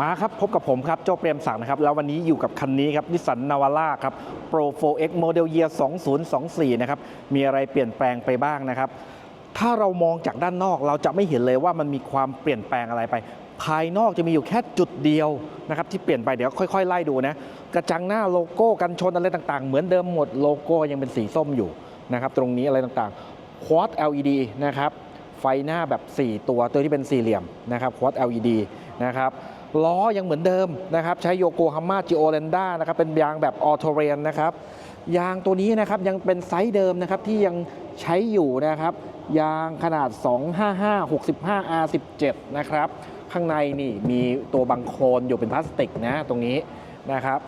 มาครับพบกับผมครับโจเปรมศักดิ์นะครับแล้ววันนี้อยู่กับคันนี้ครับนิสสันนาวาร่าครับ Pro 4X Model Year 2024 นะครับมีอะไรเปลี่ยนแปลงไปบ้างนะครับ ถ้าเรามองจากด้านนอกเราจะไม่เห็นเลยว่ามันมีความเปลี่ยนแปลงอะไรไป ภายนอกจะมีอยู่แค่จุดเดียวนะครับที่เปลี่ยนไปเดี๋ยวค่อย ๆ ไล่ดูนะกระจังหน้าโลโก้กันชนอะไรต่างๆ เหมือนเดิมหมดโลโก้ยังเป็นสีส้มอยู่นะครับตรงนี้อะไรต่างๆ Quad LED นะครับไฟหน้าแบบ 4 ตัวตัวที่เป็นสี่เหลี่ยมนะครับ Quad LED นะครับ ล้อยังเหมือนเดิมนะครับ ใช้โยโกฮาม่าจิโอเ n นด้านะครับ เป็นยางแบบออโตเรนนะครับ ยางตัวนี้นะครับยังเป็นไซส์เดิมนะครับที่ยังใช้อยู่นะครับ ยางขนาด 255 65 R17 นะครับ ข้างในนี่มีตัวบังโคลนอยู่เป็นพลาสติกนะตรงนี้นะครับ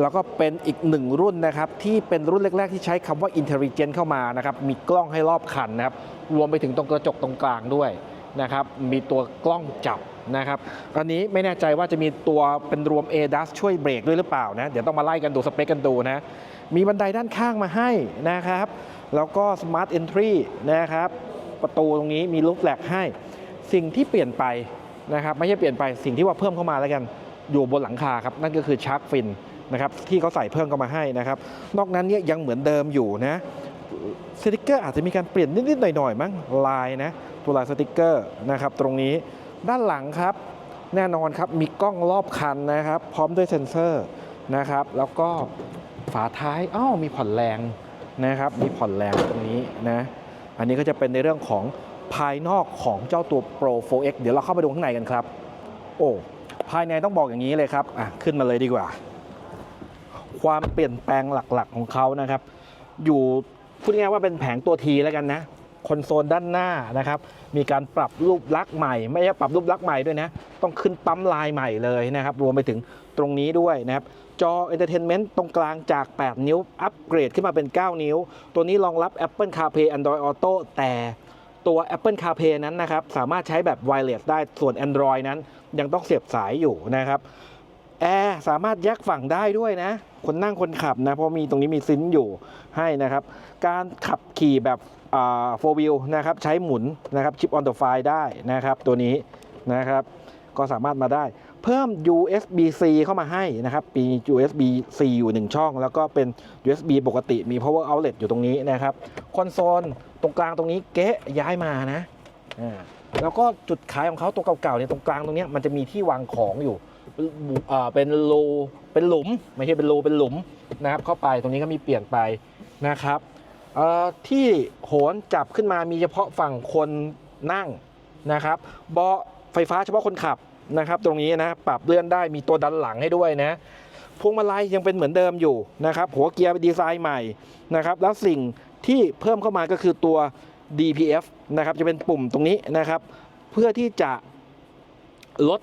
แล้วก็เป็นอีกหนึ่งรุ่นนะครับ ที่เป็นรุ่นแรก ๆ ที่ใช้คำว่า Intelligent เข้ามานะครับ มีกล้องให้รอบคันนะครับ รวมไปถึงตรงกระจกตรงกลางด้วย นะครับมีตัวกล้องจับนะครับอันนี้ไม่แน่ใจว่าจะมีตัวเป็นรวม ADAS ช่วยเบรกด้วยหรือเปล่านะ เดี๋ยวต้องมาไล่กันดูสเปคกันดูนะ มีบันไดด้านข้างมาให้นะครับ แล้วก็ Smart Entry นะครับ ประตูตรงนี้มีลูกแหลกให้ สิ่งที่เปลี่ยนไปนะครับ ไม่ใช่เปลี่ยนไปสิ่งที่ว่าเพิ่มเข้ามาแล้วกัน อยู่บนหลังคาครับ นั่นก็คือชาร์กฟินนะครับที่เขาใส่เพิ่มเข้ามาให้นะครับ นอกนั้นเนี่ยยังเหมือนเดิมอยู่นะ สติกเกอร์อาจจะมีการเปลี่ยนนิดๆหน่อยๆมั้งลายนะตัวลายสติกเกอร์นะครับตรงนี้ด้านหลังครับ แน่นอนครับมีกล้องรอบคันนะครับ พร้อมด้วยเซ็นเซอร์นะครับ แล้วก็ฝาท้ายอ้าวมีผ่อนแรงนะครับ มีผ่อนแรงตรงนี้นะอันนี้ก็จะเป็นในเรื่องของภายนอกของเจ้าตัว Pro 4X เดี๋ยวเราเข้าไปดูข้างในกันครับ โอ้ภายในต้องบอกอย่างนี้เลยครับอะขึ้นมาเลยดีกว่า ความเปลี่ยนแปลงหลักๆของเขานะครับ อยู่ พูดง่ายว่าเป็นแผงตัวทีแล้วกันนะคอนโซลด้านหน้านะครับ มีการปรับรูปลักษณ์ใหม่ ไม่ใช่ปรับรูปลักษณ์ใหม่ด้วยนะ ต้องขึ้นปั๊มลายใหม่เลยนะครับ รวมไปถึงตรงนี้ด้วยนะครับ จอ Entertainment ตรงกลางจาก 8 นิ้ว อัปเกรดขึ้นมาเป็น 9 นิ้ว ตัวนี้รองรับ Apple CarPlay Android Auto แต่ตัว Apple CarPlay นั้นนะครับ สามารถใช้แบบ wireless ได้ ส่วน Android นั้นยังต้องเสียบสายอยู่นะครับ แอร์สามารถแยกฝั่งได้ด้วยนะ คนนั่งคนขับนะ เพราะมีตรงนี้มีซินอยู่ให้นะครับ การขับขี่แบบโฟวิลนะครับ ใช้หมุนนะครับชิปออนเดอะไฟได้นะครับ ตัวนี้นะครับก็สามารถมาได้ เพิ่ม USB-C เข้ามาให้นะครับมี USB-C อยู่ 1 ช่อง แล้วก็เป็น USB ปกติมี power outlet อยู่ตรงนี้นะครับคอนโซลตรงกลางตรงนี้เก๊ะย้ายมานะแล้วก็จุดขายของเขาตัวเก่าๆเนี่ยตรงกลางตรงนี้มันจะมีที่วางของอยู่ เป็นโลเป็นหลุม ไม่ใช่เป็นโลเป็นหลุมนะครับ เข้าไปตรงนี้ก็มีเปลี่ยนไปนะครับเอ่อที่โหนจับขึ้นมามีเฉพาะฝั่งคนนั่งนะครับเบาะไฟฟ้าเฉพาะคนขับนะครับ ตรงนี้นะปรับเลื่อนได้มีตัวดันหลังให้ด้วยนะพวงมาลัยยังเป็นเหมือนเดิมอยู่นะครับ หัวเกียร์เป็นดีไซน์ใหม่นะครับ แล้วสิ่งที่เพิ่มเข้ามาก็คือตัว DPF นะครับ จะเป็นปุ่มตรงนี้นะครับ เพื่อที่จะลด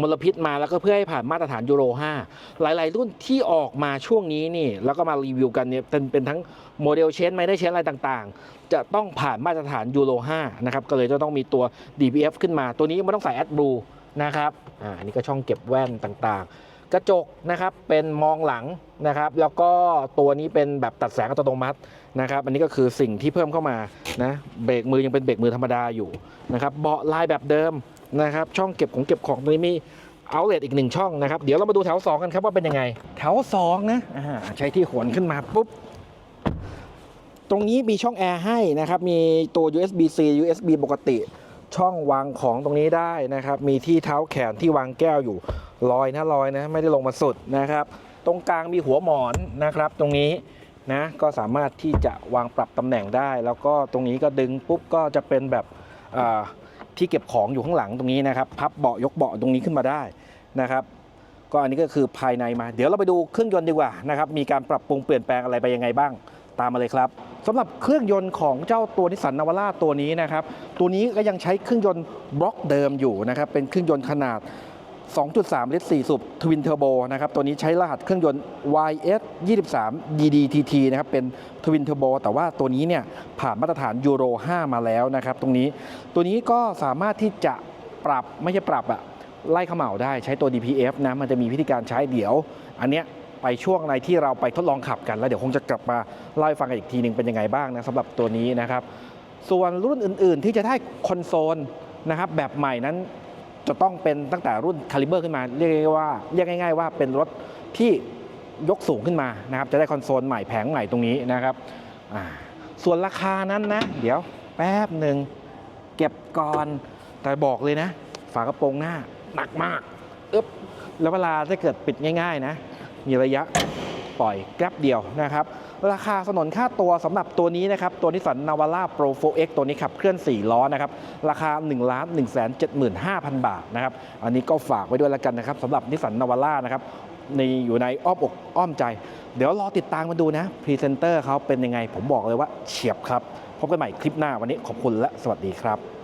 มลพิษมาแล้วก็เพื่อให้ผ่านมาตรฐานยูโร 5 หลาย ๆ รุ่นที่ออกมาช่วงนี้นี่ แล้วก็มารีวิวกันเนี่ยเป็นเป็นทั้งโมเดลเชนไม่ได้เชนอะไรต่างๆ จะต้องผ่านมาตรฐานยูโร 5 นะครับ ก็เลยจะต้องมีตัว DPF ขึ้นมาตัวนี้ไม่ต้องใส่ a d b l u e นะครับอ่าอันนี้ก็ช่องเก็บแว่นต่างๆ กระจกนะครับเป็นมองหลังนะครับ แล้วก็ตัวนี้เป็นแบบตัดแสงอัตโนมัตินะครับ อันนี้ก็คือสิ่งที่เพิ่มเข้ามานะเบรกมือยังเป็นเบรกมือธรรมดาอยู่นะครับเบาะลายแบบเดิม นะครับช่องเก็บของเก็บของตรงนี้มีเอาเล t อีกหนึ่งช่องนะครับ เดี๋ยวเรามาดูแถว 2 กันครับว่าเป็นยังไง แถว 2 นะอ่าใช้ที่โหนขึ้นมาปุ๊บ ตรงนี้มีช่องแอร์ให้นะครับ มีตัว USB-C USB ปกติ ช่องวางของตรงนี้ได้นะครับ มีที่เท้าแขนที่วางแก้วอยู่ลอยนะลอยนะ ไม่ได้ลงมาสุดนะครับ ตรงกลางมีหัวหมอนนะครับ ตรงนี้นะก็สามารถที่จะวางปรับตำแหน่งได้ แล้วก็ตรงนี้ก็ดึงปุ๊บก็จะเป็นแบบอ่า ที่เก็บของอยู่ข้างหลังตรงนี้นะครับ พับเบาะยกเบาะตรงนี้ขึ้นมาได้นะครับ ก็อันนี้ก็คือภายในมา เดี๋ยวเราไปดูเครื่องยนต์ดีกว่านะครับ มีการปรับปรุงเปลี่ยนแปลงอะไรไปยังไงบ้าง ตามมาเลยครับสำหรับเครื่องยนต์ของเจ้าตัวนิสสันนาวาร่าตัวนี้นะครับ ตัวนี้ก็ยังใช้เครื่องยนต์บล็อกเดิมอยู่นะครับ เป็นเครื่องยนต์ขนาด 2.3 ลิตร 4 สูบทวินเทอร์โบนะครับ ตัวนี้ใช้รหัสเครื่องยนต์ YS 23 DDTT นะครับ เป็นทวินเทอร์โบแต่ว่าตัวนี้เนี่ยผ่านมาตรฐานยูโร 5 มาแล้วนะครับ ตรงนี้ตัวนี้ก็สามารถที่จะปรับไม่ใช่ปรับอะไล่เขม่าได้ใช้ตัว DPF นะ มันจะมีวิธีการใช้เดี๋ยว อันเนี้ยไปช่วงในที่เราไปทดลองขับกันแล้วเดี๋ยวคงจะกลับมาเล่าให้ฟังกันอีกทีหนึ่งเป็นยังไงบ้างนะสำหรับตัวนี้นะครับ ส่วนรุ่นอื่น ๆ ที่จะได้คอนโซลนะครับแบบใหม่นั้น จะต้องเป็นตั้งแต่รุ่นคาลิเบอร์ขึ้นมา เรียกว่าเรียกง่าย ๆ ว่าเป็นรถที่ยกสูงขึ้นมานะครับ จะได้คอนโซลใหม่แผงใหม่ตรงนี้นะครับส่วนราคานั้นนะ เดี๋ยวแป๊บหนึ่งเก็บก่อนแต่บอกเลยนะ ฝากระโปรงหน้าหนักมากอึ๊บแล้วเวลาถ้าเกิดปิดง่าย ๆ นะ มีระยะ ปล่อยแกลบเดียวนะครับราคาสนนค่าตัวสำหรับตัวนี้นะครับตัวนิสสันนาวาร่าโปร 4X ตัวนี้ขับเคลื่อน 4 ล้อนะครับราคา1 1 7 5 0 0 0บาทนะครับอันนี้ก็ฝากไว้ด้วยแล้วกันนะครับสำหรับนิสสันนาวาร่านะครับในอยู่ในอ้อมอกอ้อมใจ เดี๋ยวรอติดตามมาดูนะพรีเซนเตอร์เขาเป็นยังไง ผมบอกเลยว่าเฉียบครับ พบกันใหม่คลิปหน้าวันนี้ขอบคุณและสวัสดีครับ